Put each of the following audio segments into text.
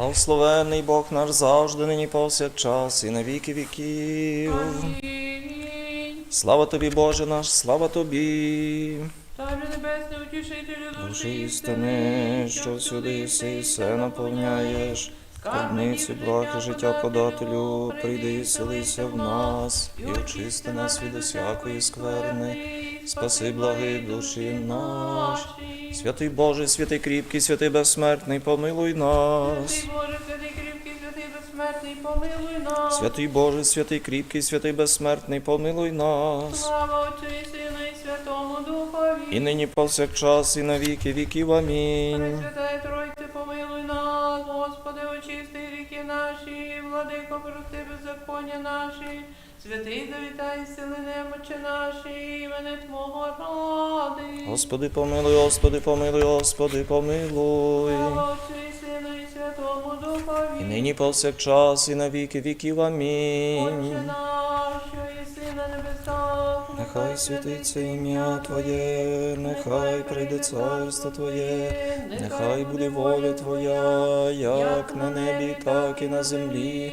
Благословений Бог наш завжди, нині повсякчас і на віки віків. Амінь. Слава тобі, Боже наш, слава тобі. Утішителю Душі душі істини, що всюди єси, і все наповняєш. Скарбниці благ і життя подателю, прийди і селися в нас, і очисти нас від усякої скверни. Спаси благи душі наші. Святий Боже, святий кріпкий, святий безсмертний, помилуй нас. Святий Боже, святий кріпкий, святий безсмертний, помилуй нас. Слава Отцю і Сину і Святому Духові. І нині повсякчас, і на віки віків. Амінь. Пресвятая Тройце, помилуй нас, Господи, очисти гріхи наші, владико, прости беззаконня наші, святий завітай сили немочі наші, імене Твого ради. Господи, помилуй, Господи, помилуй, Господи, помилуй. Слава і Сину і Святому Духові. І нині повсякчас, і на віки віків. Отче Амінь. наш, що єси на небесах, Нехай святиться ім'я Твоє, нехай прийде царство Твоє, нехай буде воля Твоя, як на небі, так і на землі.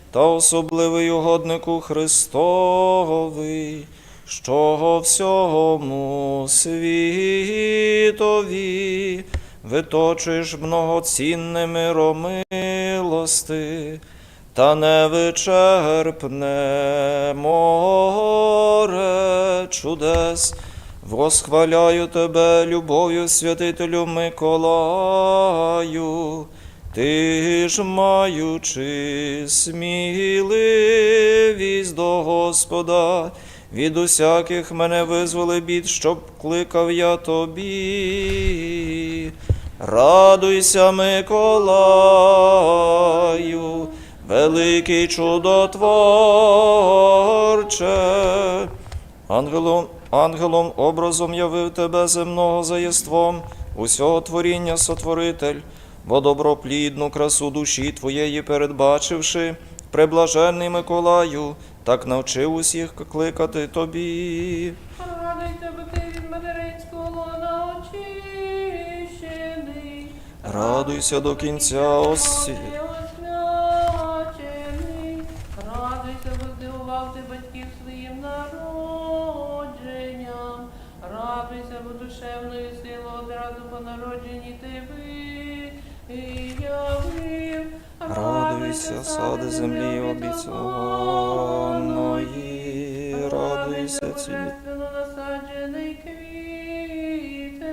та особливий угоднику Христовий, що всьому світові виточуєш многоцінне миромилости та невичерпне море чудес. Восхваляю тебе, любов'ю, святителю Миколаю, ти ж маючи сміливість до Господа, від усяких мене визволи бід, щоб кликав я тобі. Радуйся, Миколаю, великий чудотворче. Ангелом, ангелом образом явив тебе земного за єством, усього творіння сотворитель, бо доброплідну красу душі твоєї передбачивши, преблаженний Миколаю, так навчив усіх кликати тобі. Радуйся, бо ти від материнського лона очищений. Радуйся до кінця осі. Радуйся, бо душевною силою одразу по народженні ти. Радуйся, сади землі обіцяної, радуйся ці. Божественно насаджений квіте,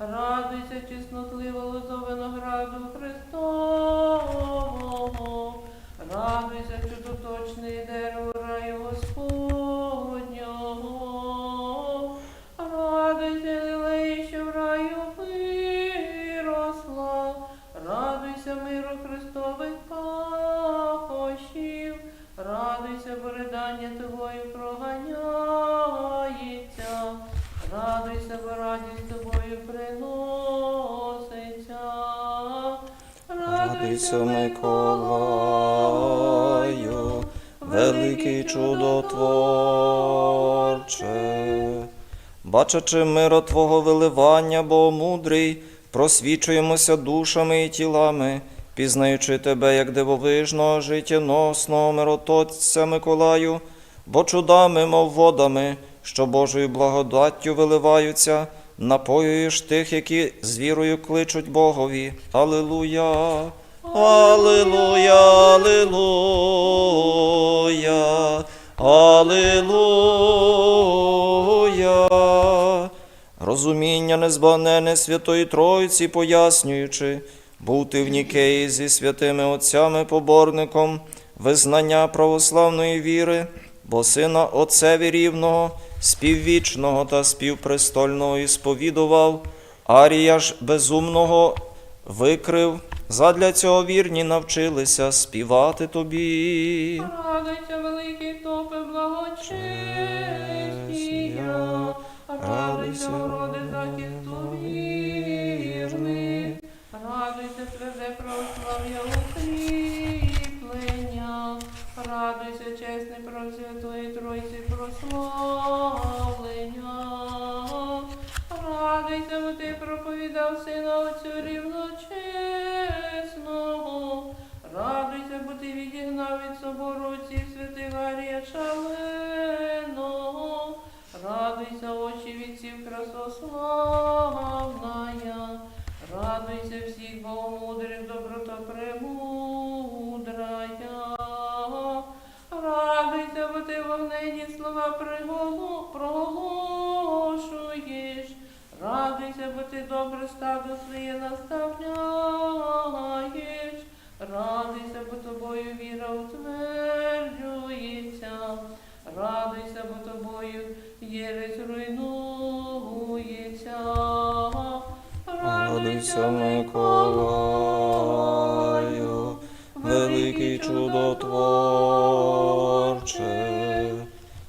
радуйся, чеснотливо лозо винограду Христового, радуйся, чудоточний дерево раю Радуйся, Миколаю, великий чудотворче. Бачачи миро Твого виливання, бо мудрий, просвічуємося душами і тілами, пізнаючи Тебе як дивовижного, життєносного мирототця Миколаю, бо чудами, мов водами, що Божою благодаттю виливаються, напоюєш тих, які з вірою кличуть Богові. Алілуя! Алілуя, алілуя, алілуя. Розуміння незбагнене Святої Тройці, пояснюючи, бути в Нікеї зі святими отцями поборником, визнання православної віри, бо сина Отцеві рівного, співвічного та співпрестольного ісповідував, Арія ж безумного викрив, Задля цього вірні навчилися співати тобі. Радуйся, великий топе, благочестія. Радуйся, роди захисту вірних. Радуйся, тверде православ'я укріплення. Радуйся, чесний просвятої Тройці прославлення. Радуйся, бо ти проповідав сина Отцю рівночесного. Відігнав від собору отців святих Гарія Шаленого. Радуйся, очі відців красославная. Радуйся всіх богомудрих, доброта премудрая. Радуйся, бо ти вогнені слова проголошуєш. Радуйся, бо ти добре стадо своє наставляєш. Радуйся, бо тобою віра утверджується. Радуйся, бо тобою єресь руйнується. Радуйся, Миколаю, великий чудотворче.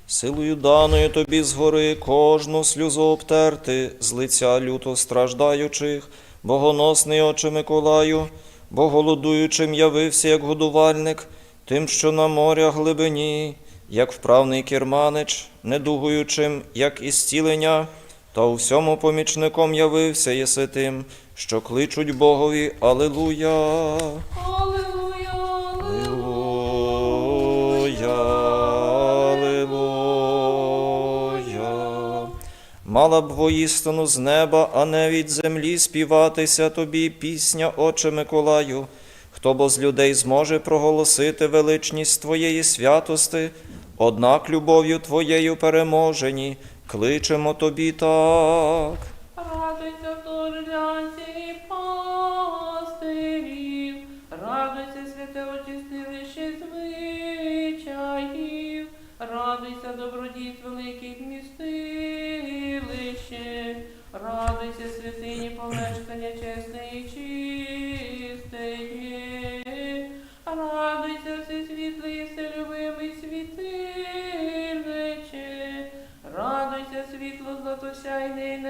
Силою даною тобі згори кожну сльозу обтерти з лиця люто страждаючих, богоносний оче Миколаю, бо голодуючим явився як годувальник, тим, що на моря глибині, як вправний керманич, недугуючим, як ісцілення, та у всьому помічником явився єси тим, що кличуть Богові Алилуя. Мала б воістину з неба, а не від землі співатися тобі пісня, Отче Миколаю. Хто бо з людей зможе проголосити величність Твоєї святости, однак любов'ю Твоєю переможені, кличемо тобі так.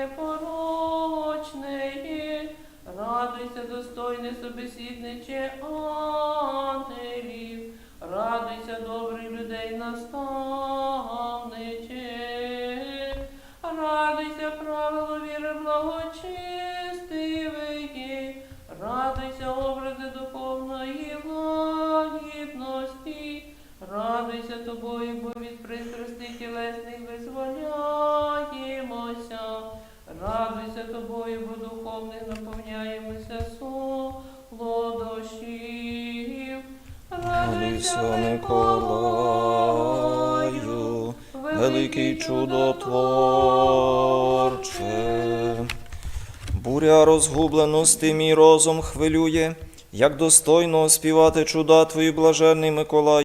Златосяйне радуйся, достойне собесідниче ангелів, радуйся, добрий людей наставниче, радуйся, правило віри благочестивої, радуйся, образи духовної лагідності. Радуйся тобою, бо від пристрастей тілесних Радуйся, Миколаю, великий чудотворче. Буря розгубленості мій розум хвилює, як достойно співати чуда Твої блаженний Миколаю.